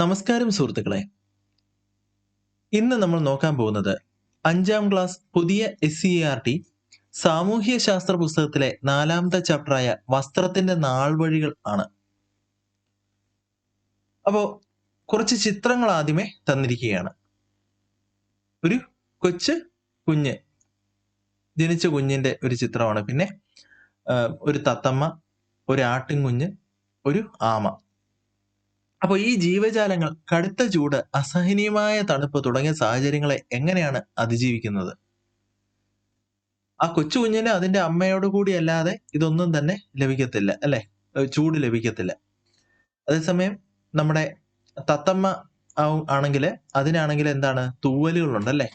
നമസ്കാരം സുഹൃത്തുക്കളെ. ഇന്ന് നമ്മൾ നോക്കാൻ പോകുന്നത് അഞ്ചാം ക്ലാസ് പുതിയ എസ് സി ആർ ടി സാമൂഹ്യ ശാസ്ത്ര പുസ്തകത്തിലെ നാലാമത്തെ ചാപ്റ്ററായ വസ്ത്രത്തിന്റെ നാൾവഴികൾ ആണ്. അപ്പോ കുറച്ച് ചിത്രങ്ങൾ ആദ്യമേ തന്നിരിക്കുകയാണ്. ഒരു കൊച്ച് കുഞ്ഞ് ജനിച്ച കുഞ്ഞിന്റെ ഒരു ചിത്രമാണ്. പിന്നെ ഒരു തത്തമ്മ ഒരു ആട്ടിൻ കുഞ്ഞ് ഒരു ആമ. അപ്പൊ ഈ ജീവജാലങ്ങൾ കടുത്ത ചൂട് അസഹനീയമായ തണുപ്പ് തുടങ്ങിയ സാഹചര്യങ്ങളെ എങ്ങനെയാണ് അതിജീവിക്കുന്നത്? ആ കൊച്ചു കുഞ്ഞിന് അതിന്റെ അമ്മയോട് കൂടി അല്ലാതെ ഇതൊന്നും തന്നെ ലഭിക്കത്തില്ല അല്ലെ? ചൂട് ലഭിക്കത്തില്ല. അതേസമയം നമ്മുടെ തത്തമ്മ ആണെങ്കിൽ അതിനാണെങ്കിൽ എന്താണ്? തൂവലുകളുണ്ട് അല്ലെ?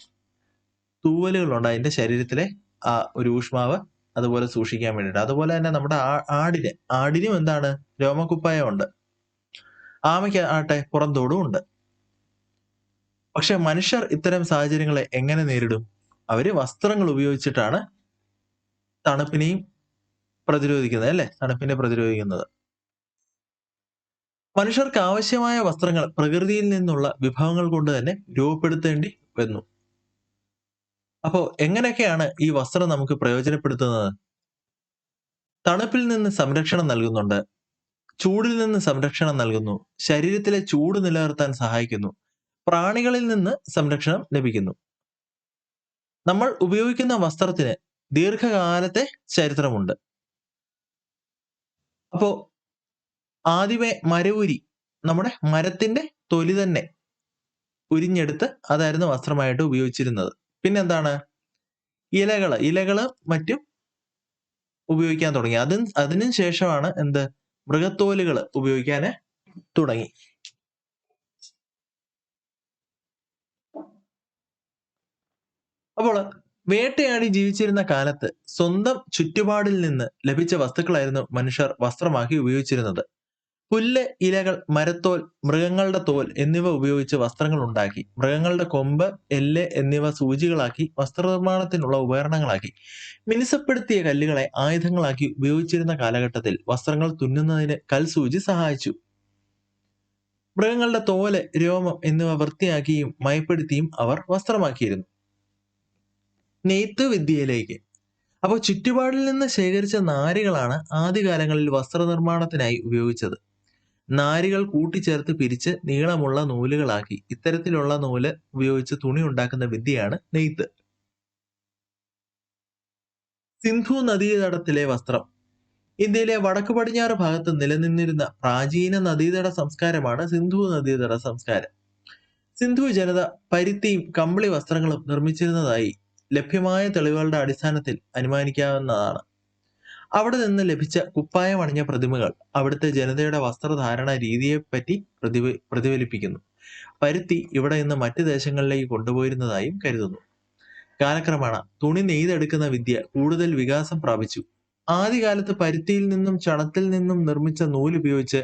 തൂവലുകളുണ്ട്. അതിന്റെ ശരീരത്തിലെ ആ ഒരു ഊഷ്മാവ് അതുപോലെ സൂക്ഷിക്കാൻ വേണ്ടിയിട്ട്. അതുപോലെ തന്നെ നമ്മുടെ ആടിന് ആടിനും എന്താണ്? രോമക്കുപ്പായം ഉണ്ട്. ആമയ്ക്ക് ആട്ടെ പുറന്തോടും ഉണ്ട്. പക്ഷെ മനുഷ്യർ ഇത്തരം സാഹചര്യങ്ങളെ എങ്ങനെ നേരിടും? അവർ വസ്ത്രങ്ങൾ ഉപയോഗിച്ചിട്ടാണ് തണുപ്പിനെയും പ്രതിരോധിക്കുന്നത് അല്ലെ? തണുപ്പിനെ പ്രതിരോധിക്കുന്നത്. മനുഷ്യർക്ക് ആവശ്യമായ വസ്ത്രങ്ങൾ പ്രകൃതിയിൽ നിന്നുള്ള വിഭവങ്ങൾ കൊണ്ട് തന്നെ രൂപപ്പെടുത്തേണ്ടി വന്നു. അപ്പോ എങ്ങനെയൊക്കെയാണ് ഈ വസ്ത്രം നമുക്ക് പ്രയോജനപ്പെടുത്തുന്നത്? തണുപ്പിൽ നിന്ന് സംരക്ഷണം നൽകുന്നുണ്ട്. ചൂടിൽ നിന്ന് സംരക്ഷണം നൽകുന്നു. ശരീരത്തിലെ ചൂട് നിലനിർത്താൻ സഹായിക്കുന്നു. പ്രാണികളിൽ നിന്ന് സംരക്ഷണം ലഭിക്കുന്നു. നമ്മൾ ഉപയോഗിക്കുന്ന വസ്ത്രത്തിന് ദീർഘകാലത്തെ ചരിത്രമുണ്ട്. അപ്പോ ആദ്യമേ മരവുരി നമ്മുടെ മരത്തിന്റെ തൊലി തന്നെ ഉരിഞ്ഞെടുത്ത് അതായിരുന്നു വസ്ത്രമായിട്ട് ഉപയോഗിച്ചിരുന്നത്. പിന്നെന്താണ്? ഇലകൾ ഇലകൾ മറ്റും ഉപയോഗിക്കാൻ തുടങ്ങി. അതിന് അതിനു ശേഷമാണ് എന്ത്? മൃഗത്തോലുകൾ ഉപയോഗിക്കാൻ തുടങ്ങി. അപ്പോൾ വേട്ടയാടി ജീവിച്ചിരുന്ന കാലത്ത് സ്വന്തം ചുറ്റുപാടിൽ നിന്ന് ലഭിച്ച വസ്തുക്കളായിരുന്നു മനുഷ്യർ വസ്ത്രമാക്കി ഉപയോഗിച്ചിരുന്നത്. പുല്ല് ഇലകൾ മരത്തോൽ മൃഗങ്ങളുടെ തോൽ എന്നിവ ഉപയോഗിച്ച് വസ്ത്രങ്ങൾ ഉണ്ടാക്കി. മൃഗങ്ങളുടെ കൊമ്പ് എല്ല് എന്നിവ സൂചികളാക്കി വസ്ത്രനിർമ്മാണത്തിനുള്ള ഉപകരണങ്ങളാക്കി. മിനുസപ്പെടുത്തിയ കല്ലുകളെ ആയുധങ്ങളാക്കി ഉപയോഗിച്ചിരുന്ന കാലഘട്ടത്തിൽ വസ്ത്രങ്ങൾ തുന്നുന്നതിന് കൽസൂചി സഹായിച്ചു. മൃഗങ്ങളുടെ തോൽ രോമം എന്നിവ വൃത്തിയാക്കിയും മയപ്പെടുത്തിയും അവർ വസ്ത്രമാക്കിയിരുന്നു. നെയ്ത്ത് വിദ്യയിലേക്ക്. അപ്പോൾ ചുറ്റുപാടിൽ നിന്ന് ശേഖരിച്ച നാരുകളാണ് ആദ്യകാലങ്ങളിൽ വസ്ത്രനിർമ്മാണത്തിനായി ഉപയോഗിച്ചത്. നാരുകൾ കൂട്ടിച്ചേർത്ത് പിരിച്ച് നീളമുള്ള നൂലുകളാക്കി. ഇത്തരത്തിലുള്ള നൂൽ ഉപയോഗിച്ച് തുണി ഉണ്ടാക്കുന്ന വിദ്യയാണ് നെയ്ത്ത്. സിന്ധു നദീതടത്തിലെ വസ്ത്രം. ഇന്ത്യയിലെ വടക്കു പടിഞ്ഞാറ് ഭാഗത്ത് നിലനിന്നിരുന്ന പ്രാചീന നദീതട സംസ്കാരമാണ് സിന്ധു നദീതട സംസ്കാരം. സിന്ധു ജനത പരുത്തിയും കമ്പിളി വസ്ത്രങ്ങളും നിർമ്മിച്ചിരുന്നതായി ലഭ്യമായ തെളിവുകളുടെ അടിസ്ഥാനത്തിൽ അനുമാനിക്കാവുന്നതാണ്. അവിടെ നിന്ന് ലഭിച്ച കുപ്പായമണിഞ്ഞ പ്രതിമകൾ അവിടുത്തെ ജനതയുടെ വസ്ത്രധാരണ രീതിയെപ്പറ്റി പ്രതി പ്രതിഫലിപ്പിക്കുന്നു. പരുത്തി ഇവിടെ നിന്ന് മറ്റ് ദേശങ്ങളിലേക്ക് കൊണ്ടുപോയിരുന്നതായും കരുതുന്നു. കാലക്രമേണ തുണി നെയ്തെടുക്കുന്ന വിദ്യ കൂടുതൽ വികാസം പ്രാപിച്ചു. ആദ്യകാലത്ത് പരുത്തിയിൽ നിന്നും ചണത്തിൽ നിന്നും നിർമ്മിച്ച നൂലുപയോഗിച്ച്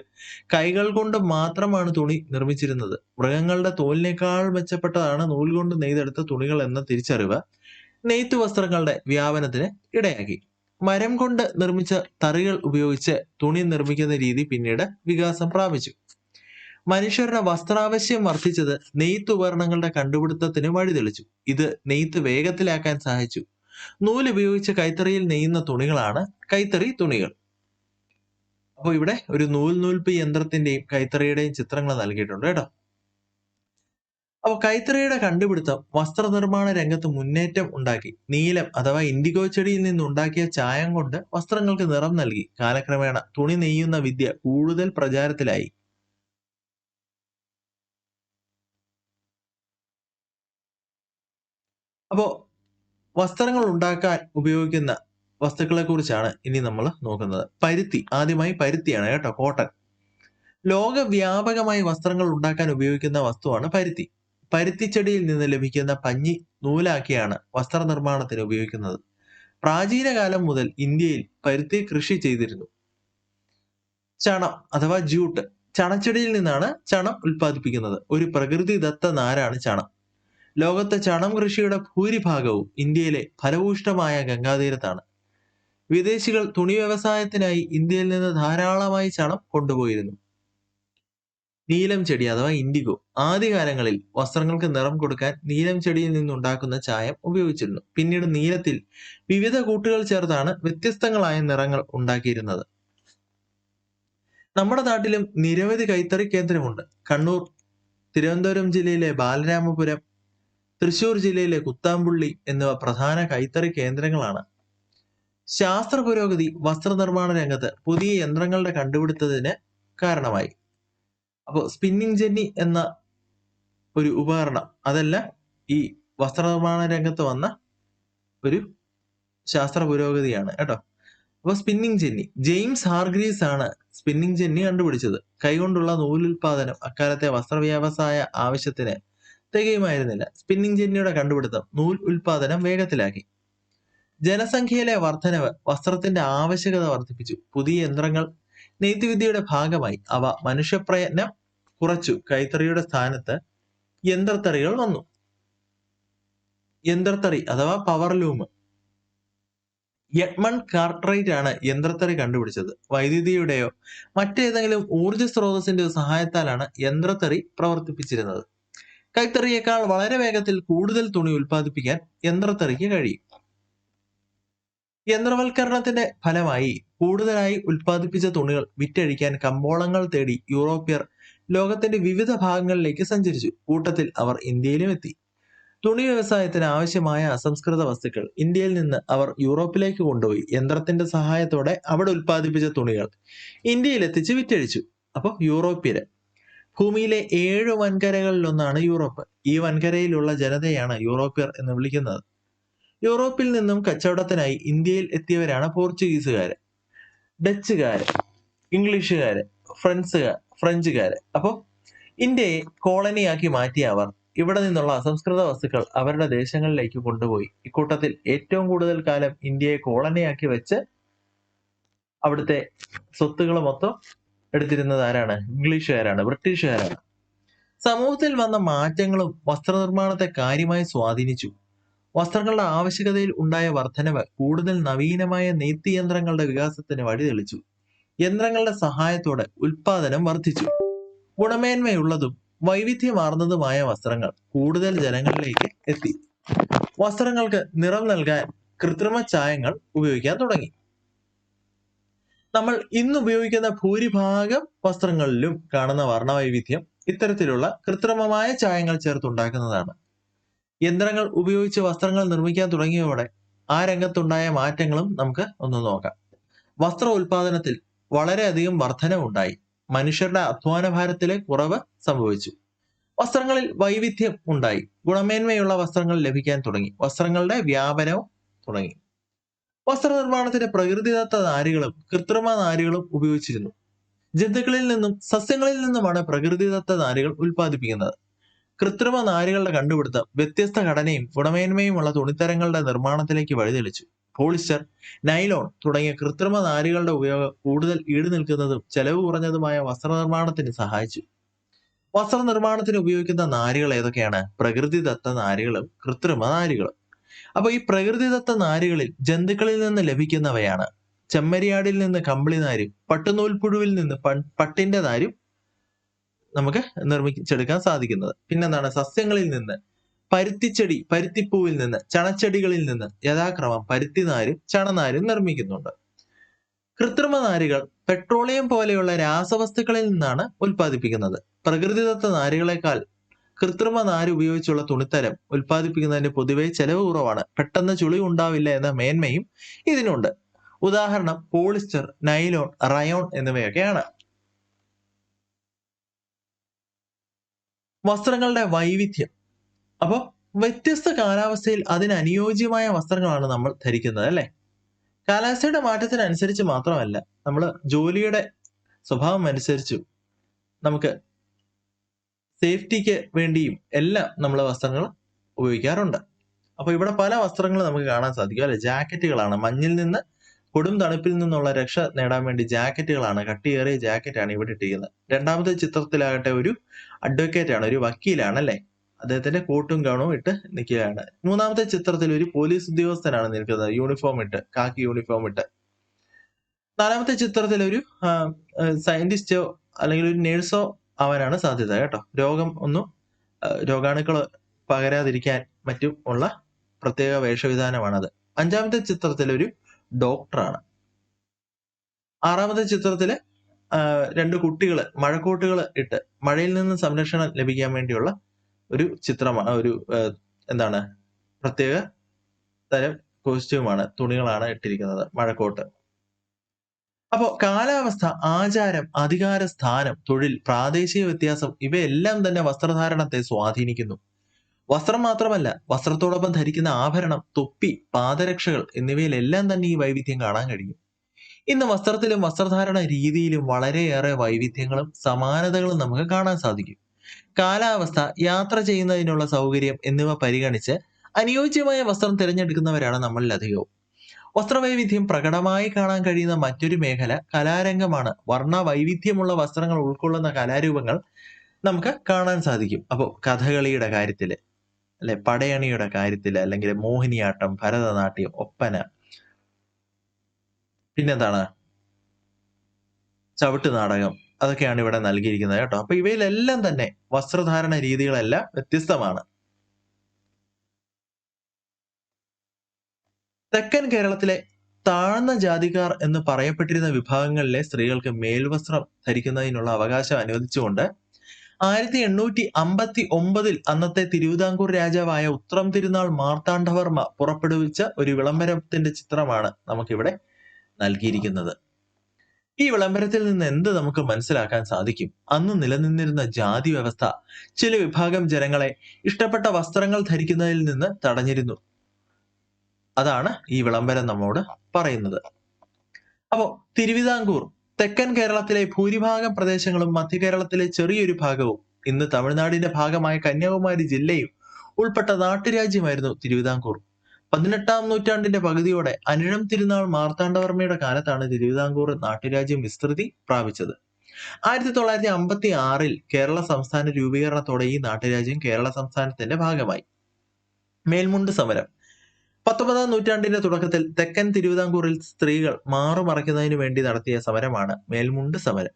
കൈകൾ കൊണ്ട് മാത്രമാണ് തുണി നിർമ്മിച്ചിരുന്നത്. മൃഗങ്ങളുടെ തോലിനേക്കാൾ മെച്ചപ്പെട്ടതാണ് നൂൽ കൊണ്ട് നെയ്തെടുത്ത തുണികൾ എന്ന തിരിച്ചറിവ് നെയ്ത്തു വസ്ത്രങ്ങളുടെ വ്യാപനത്തിന് ഇടയാക്കി. മരം കൊണ്ട് നിർമ്മിച്ച തറികൾ ഉപയോഗിച്ച് തുണി നിർമ്മിക്കുന്ന രീതി പിന്നീട് വികാസം പ്രാപിച്ചു. മനുഷ്യരുടെ വസ്ത്രാവശ്യം വർദ്ധിച്ചത് നെയ്ത്ത് ഉപകരണങ്ങളുടെ കണ്ടുപിടുത്തത്തിന് വഴിതെളിച്ചു. ഇത് നെയ്ത്ത് വേഗത്തിലാക്കാൻ സഹായിച്ചു. നൂൽ ഉപയോഗിച്ച് കൈത്തറിയിൽ നെയ്യുന്ന തുണികളാണ് കൈത്തറി തുണികൾ. അപ്പോൾ ഇവിടെ ഒരു നൂൽ നൂൽപ്പ് യന്ത്രത്തിന്റെയും കൈത്തറിയുടെയും ചിത്രങ്ങൾ നൽകിയിട്ടുണ്ട് കേട്ടോ. അപ്പോൾ കൈത്തറിയുടെ കണ്ടുപിടുത്തം വസ്ത്രനിർമ്മാണ രംഗത്ത് മുന്നേറ്റം ഉണ്ടാക്കി. നീലം അഥവാ ഇൻഡിഗോ ചെടിയിൽ നിന്നുണ്ടാക്കിയ ചായം കൊണ്ട് വസ്ത്രങ്ങൾക്ക് നിറം നൽകി. കാലക്രമേണ തുണി നെയ്യുന്ന വിദ്യ കൂടുതൽ പ്രചാരത്തിലായി. അപ്പോ വസ്ത്രങ്ങൾ ഉണ്ടാക്കാൻ ഉപയോഗിക്കുന്ന വസ്തുക്കളെ കുറിച്ചാണ് ഇനി നമ്മൾ നോക്കുന്നത്. പരുത്തി ആദ്യമായി പരുത്തിയാണ് കേട്ടോ കോട്ടൺ. ലോകവ്യാപകമായി വസ്ത്രങ്ങൾ ഉണ്ടാക്കാൻ ഉപയോഗിക്കുന്ന വസ്തുവാണ് പരുത്തി. പരുത്തിച്ചെടിയിൽ നിന്ന് ലഭിക്കുന്ന പഞ്ഞി നൂലാക്കിയാണ് വസ്ത്രനിർമ്മാണത്തിന് ഉപയോഗിക്കുന്നത്. പ്രാചീന കാലം മുതൽ ഇന്ത്യയിൽ പരുത്തി കൃഷി ചെയ്തിരുന്നു. ചണം അഥവാ ജൂട്ട് ചണച്ചെടിയിൽ നിന്നാണ് ചണം ഉൽപ്പാദിപ്പിക്കുന്നത്. ഒരു പ്രകൃതിദത്ത നാരാണ് ചണം. ലോകത്തെ ചണം കൃഷിയുടെ ഭൂരിഭാഗവും ഇന്ത്യയിലെ ഫലഭൂഷ്ടമായ ഗംഗാതീരത്താണ്. വിദേശികൾ തുണി വ്യവസായത്തിനായി ഇന്ത്യയിൽ നിന്ന് ധാരാളമായി ചണം കൊണ്ടുപോയിരുന്നു. നീലം ചെടി അഥവാ ഇൻഡിഗോ ആദ്യകാലങ്ങളിൽ വസ്ത്രങ്ങൾക്ക് നിറം കൊടുക്കാൻ നീലം ചെടിയിൽ നിന്നുണ്ടാക്കുന്ന ചായം ഉപയോഗിച്ചിരുന്നു. പിന്നീട് നീലത്തിൽ വിവിധ കൂട്ടുകൾ ചേർത്താണ് വ്യത്യസ്തങ്ങളായ നിറങ്ങൾ ഉണ്ടാക്കിയിരുന്നത്. നമ്മുടെ നാട്ടിലും നിരവധി കൈത്തറി കേന്ദ്രമുണ്ട്. കണ്ണൂർ തിരുവനന്തപുരം ജില്ലയിലെ ബാലരാമപുരം തൃശൂർ ജില്ലയിലെ കുത്താമ്പുള്ളി എന്നിവ പ്രധാന കൈത്തറി കേന്ദ്രങ്ങളാണ്. ശാസ്ത്ര പുരോഗതി വസ്ത്രനിർമ്മാണ രംഗത്ത് പുതിയ യന്ത്രങ്ങളുടെ കണ്ടുപിടുത്തതിന് കാരണമായി. അപ്പോൾ സ്പിന്നിങ് ജെന്നി എന്ന ഒരു ഉപകരണം അതല്ല ഈ വസ്ത്രനിർമ്മാണ രംഗത്ത് വന്ന ഒരു ശാസ്ത്ര പുരോഗതിയാണ് കേട്ടോ. അപ്പോൾ സ്പിന്നിങ് ജെന്നി ജെയിംസ് ഹാർഗ്രീസ് ആണ് സ്പിന്നിങ് ജെന്നി കണ്ടുപിടിച്ചത്. കൈകൊണ്ടുള്ള നൂലുൽപാദനം അക്കാലത്തെ വസ്ത്ര വ്യവസായ ആവശ്യത്തിന് തികയുമായിരുന്നില്ല. സ്പിന്നിങ് ജെന്നിയുടെ കണ്ടുപിടുത്തം നൂൽ ഉൽപാദനം വേഗത്തിലാക്കി. ജനസംഖ്യയിലെ വർധനവ് വസ്ത്രത്തിന്റെ ആവശ്യകത വർദ്ധിപ്പിച്ചു. പുതിയ യന്ത്രങ്ങൾ നെയ്ത്തുവിദ്യയുടെ ഭാഗമായി അവ മനുഷ്യപ്രയത്നം കുറച്ചു കൈത്തറിയുടെ സ്ഥാനത്ത് യന്ത്രത്തറികൾ വന്നു. യന്ത്രത്തറി അഥവാ പവർ ലൂം യഡ്മൺ കാർട്രൈറ്റ് ആണ് യന്ത്രത്തറി കണ്ടുപിടിച്ചത്. വൈദ്യുതിയുടെയോ മറ്റേതെങ്കിലും ഊർജ സ്രോതസ്സിന്റെ സഹായത്താലാണ് യന്ത്രത്തറി പ്രവർത്തിപ്പിച്ചിരുന്നത്. കൈത്തറിയേക്കാൾ വളരെ വേഗത്തിൽ കൂടുതൽ തുണി ഉൽപ്പാദിപ്പിക്കാൻ യന്ത്രത്തറിക്ക് കഴിയും. യന്ത്രവൽക്കരണത്തിന്റെ ഫലമായി കൂടുതലായി ഉൽപ്പാദിപ്പിച്ച തുണികൾ വിറ്റഴിക്കാൻ കമ്പോളങ്ങൾ തേടി യൂറോപ്യർ ലോകത്തിന്റെ വിവിധ ഭാഗങ്ങളിലേക്ക് സഞ്ചരിച്ചു. കൂട്ടത്തിൽ അവർ ഇന്ത്യയിലും എത്തി. തുണി വ്യവസായത്തിന് ആവശ്യമായ അസംസ്കൃത വസ്തുക്കൾ ഇന്ത്യയിൽ നിന്ന് അവർ യൂറോപ്പിലേക്ക് കൊണ്ടുപോയി. യന്ത്രത്തിന്റെ സഹായത്തോടെ അവിടെ ഉൽപ്പാദിപ്പിച്ച തുണികൾ ഇന്ത്യയിൽ എത്തിച്ച് വിറ്റഴിച്ചു. അപ്പോൾ യൂറോപ്യര് ഭൂമിയിലെ ഏഴ് വൻകരകളിലൊന്നാണ് യൂറോപ്പ്. ഈ വൻകരയിലുള്ള ജനതയാണ് യൂറോപ്യർ എന്ന് വിളിക്കുന്നത്. യൂറോപ്പിൽ നിന്നും കച്ചവടത്തിനായി ഇന്ത്യയിൽ എത്തിയവരാണ് പോർച്ചുഗീസുകാര് ഡച്ചുകാര് ഇംഗ്ലീഷുകാര് ഫ്രണ്ട്സുകാർ ഫ്രഞ്ചുകാര്. അപ്പോൾ ഇന്ത്യയെ കോളനിയാക്കി മാറ്റിയ അവർ ഇവിടെ നിന്നുള്ള അസംസ്കൃത വസ്തുക്കൾ അവരുടെ ദേശങ്ങളിലേക്ക് കൊണ്ടുപോയി. ഇക്കൂട്ടത്തിൽ ഏറ്റവും കൂടുതൽ കാലം ഇന്ത്യയെ കോളനിയാക്കി വെച്ച് അവിടുത്തെ സ്വത്തുകൾ മൊത്തം എടുത്തിരുന്നത് ആരാണ്? ഇംഗ്ലീഷുകാരാണ് ബ്രിട്ടീഷുകാരാണ്. സമൂഹത്തിൽ വന്ന മാറ്റങ്ങളും വസ്ത്രനിർമ്മാണത്തെ കാര്യമായി സ്വാധീനിച്ചു. വസ്ത്രങ്ങളുടെ ആവശ്യകതയിൽ ഉണ്ടായ വർധനവ് കൂടുതൽ നവീനമായ നെയ്ത്ത് യന്ത്രങ്ങളുടെ വികാസത്തിന് വഴിതെളിച്ചു. യന്ത്രങ്ങളുടെ സഹായത്തോടെ ഉൽപാദനം വർദ്ധിച്ചു. ഗുണമേന്മയുള്ളതും വൈവിധ്യമാർന്നതുമായ വസ്ത്രങ്ങൾ കൂടുതൽ ജനങ്ങളിലേക്ക് എത്തി. വസ്ത്രങ്ങൾക്ക് നിറം നൽകാൻ കൃത്രിമ ചായങ്ങൾ ഉപയോഗിക്കാൻ തുടങ്ങി. നമ്മൾ ഇന്ന് ഉപയോഗിക്കുന്ന ഭൂരിഭാഗം വസ്ത്രങ്ങളിലും കാണുന്ന വർണവൈവിധ്യം ഇത്തരത്തിലുള്ള കൃത്രിമമായ ചായങ്ങൾ ചേർത്തുണ്ടാക്കുന്നതാണ്. യന്ത്രങ്ങൾ ഉപയോഗിച്ച് വസ്ത്രങ്ങൾ നിർമ്മിക്കാൻ തുടങ്ങിയതോടെ ആ രംഗത്തുണ്ടായ മാറ്റങ്ങളും നമുക്ക് ഒന്ന് നോക്കാം. വസ്ത്ര ഉൽപാദനത്തിൽ വളരെയധികം വർധനവുണ്ടായി. മനുഷ്യരുടെ അധ്വാന ഭാരത്തിലെ കുറവ് സംഭവിച്ചു. വസ്ത്രങ്ങളിൽ വൈവിധ്യം ഉണ്ടായി. ഗുണമേന്മയുള്ള വസ്ത്രങ്ങൾ ലഭിക്കാൻ തുടങ്ങി. വസ്ത്രങ്ങളുടെ വ്യാപനവും തുടങ്ങി. വസ്ത്രനിർമ്മാണത്തിന്റെ പ്രകൃതിദത്ത നാരുകളും കൃത്രിമ നാരുകളും ഉപയോഗിച്ചിരുന്നു. ജന്തുക്കളിൽ നിന്നും സസ്യങ്ങളിൽ നിന്നുമാണ് പ്രകൃതിദത്ത നാരുകൾ ഉൽപ്പാദിപ്പിക്കുന്നത്. കൃത്രിമ നാരുകളുടെ കണ്ടുപിടുത്തം വ്യത്യസ്ത ഘടനയും ഗുണമേന്മയുമുള്ള തുണിത്തരങ്ങളുടെ നിർമ്മാണത്തിലേക്ക് വഴിതെളിച്ചു. പോളിസ്റ്റർ നൈലോൺ തുടങ്ങിയ കൃത്രിമ നാരുകളുടെ ഉപയോഗം കൂടുതൽ ഈട് നിൽക്കുന്നതും ചെലവ് കുറഞ്ഞതുമായ വസ്ത്രനിർമ്മാണത്തിന് സഹായിച്ചു. വസ്ത്രനിർമ്മാണത്തിന് ഉപയോഗിക്കുന്ന നാരുകൾ ഏതൊക്കെയാണ്? പ്രകൃതിദത്ത നാരുകളും കൃത്രിമ നാരുകളും. അപ്പൊ ഈ പ്രകൃതിദത്ത നാരുകളിൽ ജന്തുക്കളിൽ നിന്ന് ലഭിക്കുന്നവയാണ് ചെമ്മരിയാടിൽ നിന്ന് കമ്പിളി നാരും പട്ടുനൂൽപ്പുഴുവിൽ നിന്ന് പട്ടിന്റെ നാരും നമുക്ക് നിർമ്മിച്ചെടുക്കാൻ സാധിക്കുന്നത്. പിന്നെന്താണ്? സസ്യങ്ങളിൽ നിന്ന് പരുത്തിച്ചെടി പരുത്തിപ്പൂവിൽ നിന്ന് ചണച്ചെടികളിൽ നിന്ന് യഥാക്രമം പരുത്തിനാരും ചണനാരും നിർമ്മിക്കുന്നുണ്ട്. കൃത്രിമ നാരുകൾ പെട്രോളിയം പോലെയുള്ള രാസവസ്തുക്കളിൽ നിന്നാണ് ഉൽപ്പാദിപ്പിക്കുന്നത്. പ്രകൃതിദത്ത നാരുകളെക്കാൾ കൃത്രിമ നാര് ഉപയോഗിച്ചുള്ള തുണിത്തരം ഉൽപ്പാദിപ്പിക്കുന്നതിന് പൊതുവെ ചെലവ് കുറവാണ്. പെട്ടെന്ന് ചുളി ഉണ്ടാവില്ല എന്ന മേന്മയും ഇതിനുണ്ട്. ഉദാഹരണം പോളിസ്റ്റർ നൈലോൺ റയോൺ എന്നിവയൊക്കെയാണ്. വസ്ത്രങ്ങളുടെ വൈവിധ്യം. അപ്പോൾ വ്യത്യസ്ത കാലാവസ്ഥയിൽ അതിനനുയോജ്യമായ വസ്ത്രങ്ങളാണ് നമ്മൾ ധരിക്കുന്നത് അല്ലേ? കാലാവസ്ഥയുടെ മാറ്റത്തിനനുസരിച്ച് മാത്രമല്ല നമ്മൾ ജോലിയുടെ സ്വഭാവം അനുസരിച്ചു നമുക്ക് സേഫ്റ്റിക്ക് വേണ്ടിയും എല്ലാം നമ്മൾ വസ്ത്രങ്ങൾ ഉപയോഗിക്കാറുണ്ട്. അപ്പോൾ ഇവിടെ പല വസ്ത്രങ്ങൾ നമുക്ക് കാണാൻ സാധിക്കും അല്ലെ? ജാക്കറ്റുകളാണ്. മഞ്ഞിൽ നിന്ന് കൊടും തണുപ്പിൽ നിന്നുള്ള രക്ഷ നേടാൻ വേണ്ടി ജാക്കറ്റുകളാണ്. കട്ടിയേറിയ ജാക്കറ്റാണ് ഇവിടെ ഇട്ടിരിക്കുന്നത്. രണ്ടാമത്തെ ചിത്രത്തിലാകട്ടെ ഒരു അഡ്വക്കേറ്റ് ആണ് ഒരു വക്കീലാണ് അല്ലേ? അദ്ദേഹത്തിന്റെ കോട്ടും ഗൗണും ഇട്ട് നിൽക്കുകയാണ്. മൂന്നാമത്തെ ചിത്രത്തിൽ ഒരു പോലീസ് ഉദ്യോഗസ്ഥനാണ് നിൽക്കുന്നത്. യൂണിഫോം ഇട്ട് കാക്കി യൂണിഫോം ഇട്ട്. നാലാമത്തെ ചിത്രത്തിൽ ഒരു സയന്റിസ്റ്റോ അല്ലെങ്കിൽ ഒരു നേഴ്സോ ആവാനാണ് സാധ്യത കേട്ടോ. രോഗം ഒന്നും രോഗാണുക്കൾ പകരാതിരിക്കാൻ മറ്റും ഉള്ള പ്രത്യേക വേഷവിധാനമാണത്. അഞ്ചാമത്തെ ചിത്രത്തിൽ ഒരു ഡോക്ടറാണ് ആറാമത്തെ ചിത്രത്തിൽ രണ്ട് കുട്ടികൾ മഴക്കോട്ടുകൾ ഇട്ട് മഴയിൽ നിന്ന് സംരക്ഷണം ലഭിക്കാൻ വേണ്ടിയുള്ള ഒരു ചിത്രമാണ് ഒരു എന്താണ് പ്രത്യേക തരം കോസ്റ്റ്യൂമാണ് തുണികളാണ് ഇട്ടിരിക്കുന്നത് മഴക്കോട്ട്. അപ്പോൾ കാലാവസ്ഥ ആചാരം അധികാര സ്ഥാനം തൊഴിൽ പ്രാദേശിക വ്യത്യാസം ഇവയെല്ലാം തന്നെ വസ്ത്രധാരണത്തെ സ്വാധീനിക്കുന്നു. വസ്ത്രം മാത്രമല്ല വസ്ത്രത്തോടൊപ്പം ധരിക്കുന്ന ആഭരണം തൊപ്പി പാദരക്ഷകൾ എന്നിവയിലെല്ലാം തന്നെ ഈ വൈവിധ്യം കാണാൻ കഴിയും. ഇന്ന് വസ്ത്രത്തിലും വസ്ത്രധാരണ രീതിയിലും വളരെയേറെ വൈവിധ്യങ്ങളും സമാനതകളും നമുക്ക് കാണാൻ സാധിക്കും. കാലാവസ്ഥ യാത്ര ചെയ്യുന്നതിനുള്ള സൗകര്യം എന്നിവ പരിഗണിച്ച് അനുയോജ്യമായ വസ്ത്രം തിരഞ്ഞെടുക്കുന്നവരാണ് നമ്മളിലധികവും. വസ്ത്രവൈവിധ്യം പ്രകടമായി കാണാൻ കഴിയുന്ന മറ്റൊരു മേഖല കലാരംഗമാണ്. വർണ വൈവിധ്യമുള്ള വസ്ത്രങ്ങൾ ഉൾക്കൊള്ളുന്ന കലാരൂപങ്ങൾ നമുക്ക് കാണാൻ സാധിക്കും. അപ്പോൾ കഥകളിയുടെ കാര്യത്തിൽ അല്ലെ പടയണിയുടെ കാര്യത്തിൽ അല്ലെങ്കിൽ മോഹിനിയാട്ടം ഭരതനാട്യം ഒപ്പന പിന്നെന്താണ്? ചവിട്ട് നാടകം അതൊക്കെയാണ് ഇവിടെ നൽകിയിരിക്കുന്നത് കേട്ടോ. അപ്പൊ ഇവയിലെല്ലാം തന്നെ വസ്ത്രധാരണ രീതികളെല്ലാം വ്യത്യസ്തമാണ്. തെക്കൻ കേരളത്തിലെ താഴ്ന്ന ജാതിക്കാർ എന്ന് പറയപ്പെട്ടിരുന്ന വിഭാഗങ്ങളിലെ സ്ത്രീകൾക്ക് മേൽവസ്ത്രം ധരിക്കുന്നതിനുള്ള അവകാശം അനുവദിച്ചുകൊണ്ട് ആയിരത്തി എണ്ണൂറ്റി അമ്പത്തി ഒമ്പതിൽ അന്നത്തെ തിരുവിതാംകൂർ രാജാവായ ഉത്രം തിരുനാൾ മാർത്താണ്ഡവർമ്മ പുറപ്പെടുവിച്ച ഒരു വിളംബരത്തിന്റെ ചിത്രമാണ് നമുക്കിവിടെ നൽകിയിരിക്കുന്നത്. ഈ വിളംബരത്തിൽ നിന്ന് എന്ത് നമുക്ക് മനസ്സിലാക്കാൻ സാധിക്കും? അന്ന് നിലനിന്നിരുന്ന ജാതി വ്യവസ്ഥ ചില വിഭാഗം ജനങ്ങളെ ഇഷ്ടപ്പെട്ട വസ്ത്രങ്ങൾ ധരിക്കുന്നതിൽ നിന്ന് തടഞ്ഞിരുന്നു. അതാണ് ഈ വിളംബരം നമ്മോട് പറയുന്നത്. അപ്പോ തിരുവിതാംകൂർ തെക്കൻ കേരളത്തിലെ ഭൂരിഭാഗം പ്രദേശങ്ങളും മധ്യ കേരളത്തിലെ ചെറിയൊരു ഭാഗവും ഇന്ന് തമിഴ്നാടിന്റെ ഭാഗമായ കന്യാകുമാരി ജില്ലയും ഉൾപ്പെട്ട നാട്ടുരാജ്യമായിരുന്നു തിരുവിതാംകൂർ. പതിനെട്ടാം നൂറ്റാണ്ടിന്റെ പകുതിയോടെ അനിഴം തിരുനാൾ മാർത്താണ്ഡവർമ്മയുടെ കാലത്താണ് തിരുവിതാംകൂർ നാട്ടുരാജ്യം വിസ്തൃതി പ്രാപിച്ചത്. ആയിരത്തി തൊള്ളായിരത്തി അമ്പത്തി ആറിൽ കേരള സംസ്ഥാന രൂപീകരണത്തോടെ ഈ നാട്ടുരാജ്യം കേരള സംസ്ഥാനത്തിന്റെ ഭാഗമായി. മേൽമുണ്ട് സമരം. പത്തൊമ്പതാം നൂറ്റാണ്ടിന്റെ തുടക്കത്തിൽ തെക്കൻ തിരുവിതാംകൂറിൽ സ്ത്രീകൾ മാറുമറയ്ക്കുന്നതിന് വേണ്ടി നടത്തിയ സമരമാണ് മേൽമുണ്ട് സമരം.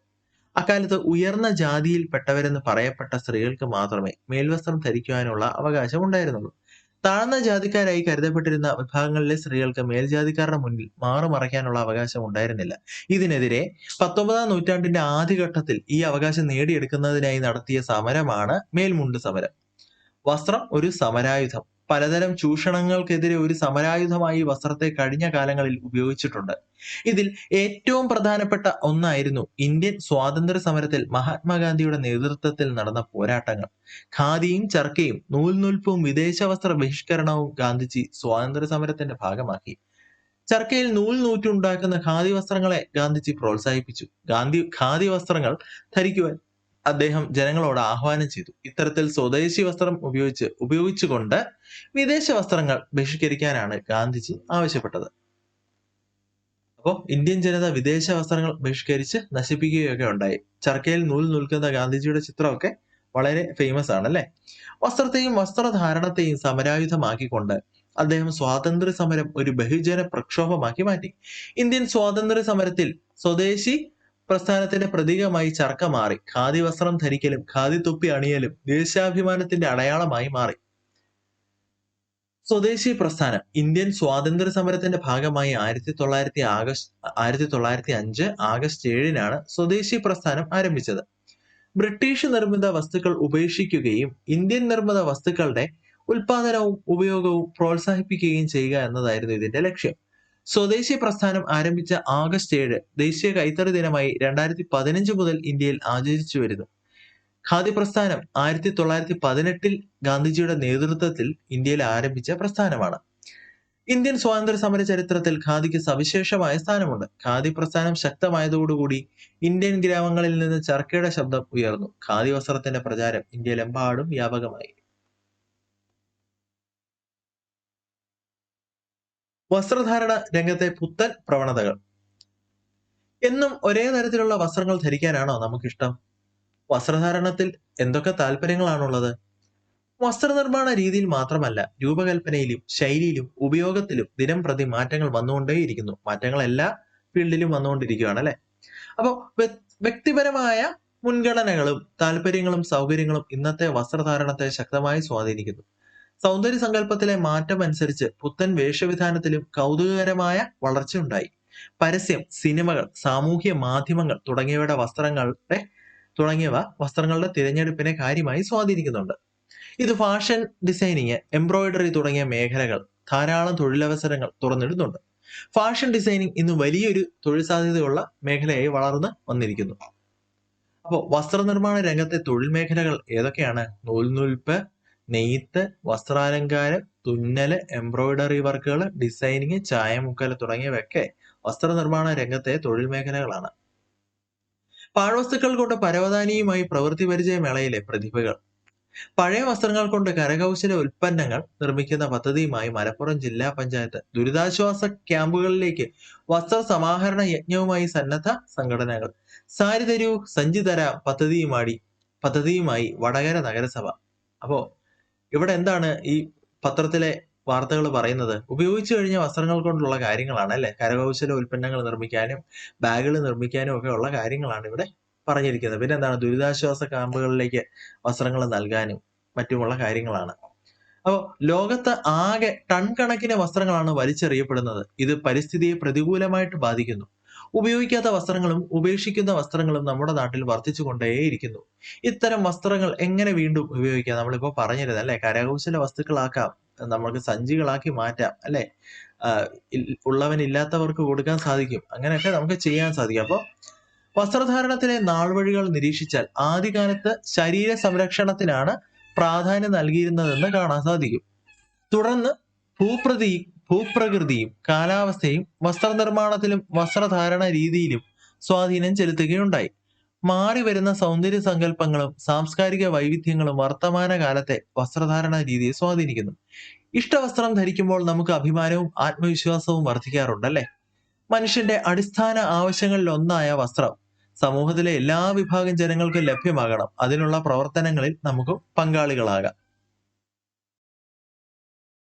അക്കാലത്ത് ഉയർന്ന ജാതിയിൽപ്പെട്ടവരെന്ന് പറയപ്പെട്ട സ്ത്രീകൾക്ക് മാത്രമേ മേൽവസ്ത്രം ധരിക്കുവാനുള്ള അവകാശം ഉണ്ടായിരുന്നുള്ളൂ. താഴ്ന്ന ജാതിക്കാരായി കരുതപ്പെട്ടിരുന്ന വിഭാഗങ്ങളിലെ സ്ത്രീകൾക്ക് മേൽജാതിക്കാരുടെ മുന്നിൽ മാറുമറയ്ക്കാനുള്ള അവകാശം ഉണ്ടായിരുന്നില്ല. ഇതിനെതിരെ പത്തൊമ്പതാം നൂറ്റാണ്ടിന്റെ ആദ്യഘട്ടത്തിൽ ഈ അവകാശം നേടിയെടുക്കുന്നതിനായി നടത്തിയ സമരമാണ് മേൽമുണ്ട് സമരം. വസ്ത്രം ഒരു സമരായുധം. പലതരം ചൂഷണങ്ങൾക്കെതിരെ ഒരു സമരായുധമായി വസ്ത്രത്തെ കഴിഞ്ഞ കാലങ്ങളിൽ ഉപയോഗിച്ചിട്ടുണ്ട്. ഇതിൽ ഏറ്റവും പ്രധാനപ്പെട്ട ഒന്നായിരുന്നു ഇന്ത്യൻ സ്വാതന്ത്ര്യ സമരത്തിൽ മഹാത്മാഗാന്ധിയുടെ നേതൃത്വത്തിൽ നടന്ന പോരാട്ടങ്ങൾ. ഖാദിയും ചർക്കയും നൂൽനൂൽപ്പും വിദേശ വസ്ത്ര ബഹിഷ്കരണവും ഗാന്ധിജി സ്വാതന്ത്ര്യ സമരത്തിന്റെ ഭാഗമാക്കി. ചർക്കയിൽ നൂൽ നൂറ്റുണ്ടാക്കുന്ന ഖാദി വസ്ത്രങ്ങളെ ഗാന്ധിജി പ്രോത്സാഹിപ്പിച്ചു. ഗാന്ധി ഖാദി വസ്ത്രങ്ങൾ ധരിക്കുവാൻ അദ്ദേഹം ജനങ്ങളോട് ആഹ്വാനം ചെയ്തു. ഇത്തരത്തിൽ സ്വദേശി വസ്ത്രം ഉപയോഗിച്ച് ഉപയോഗിച്ചുകൊണ്ട് വിദേശ വസ്ത്രങ്ങൾ ബഹിഷ്കരിക്കാനാണ് ഗാന്ധിജി ആവശ്യപ്പെട്ടത്. അപ്പോൾ ഇന്ത്യൻ ജനത വിദേശ വസ്ത്രങ്ങൾ ബഹിഷ്കരിച്ച് നശിപ്പിക്കുകയൊക്കെ ഉണ്ടായി. ചർക്കയിൽ നൂൽ നിൽക്കുന്ന ഗാന്ധിജിയുടെ ചിത്രമൊക്കെ വളരെ ഫേമസ് ആണ് അല്ലെ വസ്ത്രത്തെയും വസ്ത്രധാരണത്തെയും സമരായുധമാക്കിക്കൊണ്ട് അദ്ദേഹം സ്വാതന്ത്ര്യ സമരം ഒരു ബഹുജന പ്രക്ഷോഭമാക്കി മാറ്റി. ഇന്ത്യൻ സ്വാതന്ത്ര്യ സമരത്തിൽ സ്വദേശി പ്രസ്ഥാനത്തിന്റെ പ്രതീകമായി ചർക്ക മാറി. ഖാദി വസ്ത്രം ധരിക്കലും ഖാദി തൊപ്പി അണിയലും ദേശാഭിമാനത്തിന്റെ അടയാളമായി മാറി. സ്വദേശി പ്രസ്ഥാനം. ഇന്ത്യൻ സ്വാതന്ത്ര്യ സമരത്തിന്റെ ഭാഗമായി ആയിരത്തി തൊള്ളായിരത്തി ആഗസ്റ്റ് ആയിരത്തി തൊള്ളായിരത്തി അഞ്ച് ആഗസ്റ്റ് ഏഴിനാണ് സ്വദേശി പ്രസ്ഥാനം ആരംഭിച്ചത്. ബ്രിട്ടീഷ് നിർമ്മിത വസ്തുക്കൾ ഉപേക്ഷിക്കുകയും ഇന്ത്യൻ നിർമ്മിത വസ്തുക്കളുടെ ഉൽപാദനവും ഉപയോഗവും പ്രോത്സാഹിപ്പിക്കുകയും ചെയ്യുക എന്നതായിരുന്നു ഇതിന്റെ ലക്ഷ്യം. സ്വദേശി പ്രസ്ഥാനം ആരംഭിച്ച ആഗസ്റ്റ് ഏഴ് ദേശീയ കൈത്തറി ദിനമായി രണ്ടായിരത്തി പതിനഞ്ച് മുതൽ ഇന്ത്യയിൽ ആചരിച്ചു വരുന്നു. ഖാദി പ്രസ്ഥാനം ആയിരത്തി തൊള്ളായിരത്തി പതിനെട്ടിൽ ഗാന്ധിജിയുടെ നേതൃത്വത്തിൽ ഇന്ത്യയിൽ ആരംഭിച്ച പ്രസ്ഥാനമാണ്. ഇന്ത്യൻ സ്വാതന്ത്ര്യ സമര ചരിത്രത്തിൽ ഖാദിക്ക് സവിശേഷമായ സ്ഥാനമുണ്ട്. ഖാദി പ്രസ്ഥാനം ശക്തമായതോടുകൂടി ഇന്ത്യൻ ഗ്രാമങ്ങളിൽ നിന്ന് ചർക്കയുടെ ശബ്ദം ഉയർന്നു. ഖാദി വസ്ത്രത്തിന്റെ പ്രചാരം ഇന്ത്യയിലെമ്പാടും വ്യാപകമായി. വസ്ത്രധാരണ രംഗത്തെ പുത്തൻ പ്രവണതകൾ. എന്നും ഒരേ തരത്തിലുള്ള വസ്ത്രങ്ങൾ ധരിക്കാനാണോ നമുക്കിഷ്ടം? വസ്ത്രധാരണത്തിൽ എന്തൊക്കെ താല്പര്യങ്ങളാണുള്ളത്? വസ്ത്രനിർമ്മാണ രീതിയിൽ മാത്രമല്ല രൂപകൽപ്പനയിലും ശൈലിയിലും ഉപയോഗത്തിലും ദിനം പ്രതി മാറ്റങ്ങൾ വന്നുകൊണ്ടേയിരിക്കുന്നു. മാറ്റങ്ങൾ എല്ലാ ഫീൽഡിലും വന്നുകൊണ്ടിരിക്കുകയാണ് അല്ലെ? അപ്പോൾ വ്യക്തിപരമായ മുൻഗണനകളും താല്പര്യങ്ങളും സൗകര്യങ്ങളും ഇന്നത്തെ വസ്ത്രധാരണത്തെ ശക്തമായി സ്വാധീനിക്കുന്നു. സൗന്ദര്യ സങ്കല്പത്തിലെ മാറ്റം അനുസരിച്ച് പുത്തൻ വേഷവിധാനത്തിലും കൗതുകകരമായ വളർച്ചയുണ്ടായി. പരസ്യം സിനിമകൾ സാമൂഹ്യ മാധ്യമങ്ങൾ തുടങ്ങിയവയുടെ വസ്ത്രങ്ങളുടെ തുടങ്ങിയവ വസ്ത്രങ്ങളുടെ തിരഞ്ഞെടുപ്പിനെ കാര്യമായി സ്വാധീനിക്കുന്നുണ്ട്. ഇത് ഫാഷൻ ഡിസൈനിങ് എംബ്രോയിഡറി തുടങ്ങിയ മേഖലകൾ ധാരാളം തൊഴിലവസരങ്ങൾ തുറന്നിടുന്നുണ്ട്. ഫാഷൻ ഡിസൈനിങ് ഇന്ന് വലിയൊരു തൊഴിൽ സാധ്യതയുള്ള മേഖലയായി വളർന്ന് വന്നിരിക്കുന്നു. അപ്പോൾ വസ്ത്രനിർമ്മാണ രംഗത്തെ തൊഴിൽ മേഖലകൾ ഏതൊക്കെയാണ്? നൂൽനൂൽപ്പ് നെയ്ത്ത് വസ്ത്രാലങ്കാരം തുന്നൽ എംബ്രോയിഡറി വർക്കുകൾ ഡിസൈനിങ് ചായമുക്കൽ തുടങ്ങിയവയൊക്കെ വസ്ത്രനിർമ്മാണ രംഗത്തെ തൊഴിൽ മേഖലകളാണ്. പാഴ്വസ്തുക്കൾ കൊണ്ട് പരവതാനിയുമായി പ്രവൃത്തി പരിചയ മേളയിലെ പ്രതിഭകൾ. പഴയ വസ്ത്രങ്ങൾ കൊണ്ട് കരകൗശല ഉൽപ്പന്നങ്ങൾ നിർമ്മിക്കുന്ന പദ്ധതിയുമായി മലപ്പുറം ജില്ലാ പഞ്ചായത്ത് ദുരിതാശ്വാസ ക്യാമ്പുകളിലേക്ക് വസ്ത്ര സമാഹരണ യജ്ഞവുമായി സന്നദ്ധ സംഘടനകൾ സാരി സഞ്ചിതര സഞ്ചി തരാം പദ്ധതിയുമായി പദ്ധതിയുമായി വടകര നഗരസഭ. അപ്പോ ഇവിടെ എന്താണ് ഈ പത്രത്തിലെ വാർത്തകൾ പറയുന്നത്? ഉപയോഗിച്ചു കഴിഞ്ഞ വസ്ത്രങ്ങൾ കൊണ്ടുള്ള കാര്യങ്ങളാണ് അല്ലെ? കരകൗശല ഉൽപ്പന്നങ്ങൾ നിർമ്മിക്കാനും ബാഗുകൾ നിർമ്മിക്കാനും ഒക്കെ ഉള്ള കാര്യങ്ങളാണ് ഇവിടെ പറഞ്ഞിരിക്കുന്നത്. പിന്നെ എന്താണ്? ദുരിതാശ്വാസ ക്യാമ്പുകളിലേക്ക് വസ്ത്രങ്ങൾ നൽകാനും മറ്റുമുള്ള കാര്യങ്ങളാണ്. അപ്പോൾ ലോകത്ത് ആകെ ടൺ കണക്കിന് വസ്ത്രങ്ങളാണ് വലിച്ചെറിയപ്പെടുന്നത്. ഇത് പരിസ്ഥിതിയെ പ്രതികൂലമായിട്ട് ബാധിക്കുന്നു. ഉപയോഗിക്കാത്ത വസ്ത്രങ്ങളും ഉപേക്ഷിക്കുന്ന വസ്ത്രങ്ങളും നമ്മുടെ നാട്ടിൽ വർദ്ധിച്ചു കൊണ്ടേയിരിക്കുന്നു ഇത്തരം വസ്ത്രങ്ങൾ എങ്ങനെ വീണ്ടും ഉപയോഗിക്കാം? നമ്മളിപ്പോൾ പറഞ്ഞിരുന്നത് അല്ലെ? കരകൗശല വസ്തുക്കളാക്കാം നമ്മൾക്ക് സഞ്ചികളാക്കി മാറ്റാം അല്ലെ? ഉള്ളവനില്ലാത്തവർക്ക് കൊടുക്കാൻ സാധിക്കും. അങ്ങനെയൊക്കെ നമുക്ക് ചെയ്യാൻ സാധിക്കും. അപ്പോൾ വസ്ത്രധാരണത്തിലെ നാൾവഴികൾ നിരീക്ഷിച്ചാൽ ആദ്യകാലത്ത് ശരീര സംരക്ഷണത്തിനാണ് പ്രാധാന്യം നൽകിയിരുന്നതെന്ന് കാണാൻ സാധിക്കും. തുടർന്ന് ഭൂപ്രതി ഭൂപ്രകൃതിയും കാലാവസ്ഥയും വസ്ത്രനിർമ്മാണത്തിലും വസ്ത്രധാരണ രീതിയിലും സ്വാധീനം ചെലുത്തുകയുണ്ടായി. മാറി വരുന്ന സൗന്ദര്യ സങ്കല്പങ്ങളും സാംസ്കാരിക വൈവിധ്യങ്ങളും വർത്തമാന കാലത്തെ വസ്ത്രധാരണ രീതിയെ സ്വാധീനിക്കുന്നു. ഇഷ്ടവസ്ത്രം ധരിക്കുമ്പോൾ നമുക്ക് അഭിമാനവും ആത്മവിശ്വാസവും വർദ്ധിക്കാറുണ്ടല്ലേ? മനുഷ്യന്റെ അടിസ്ഥാന ആവശ്യങ്ങളിൽ ഒന്നായ വസ്ത്രം സമൂഹത്തിലെ എല്ലാ വിഭാഗം ജനങ്ങൾക്കും ലഭ്യമാകണം. അതിനുള്ള പ്രവർത്തനങ്ങളിൽ നമുക്ക് പങ്കാളികളാകാം.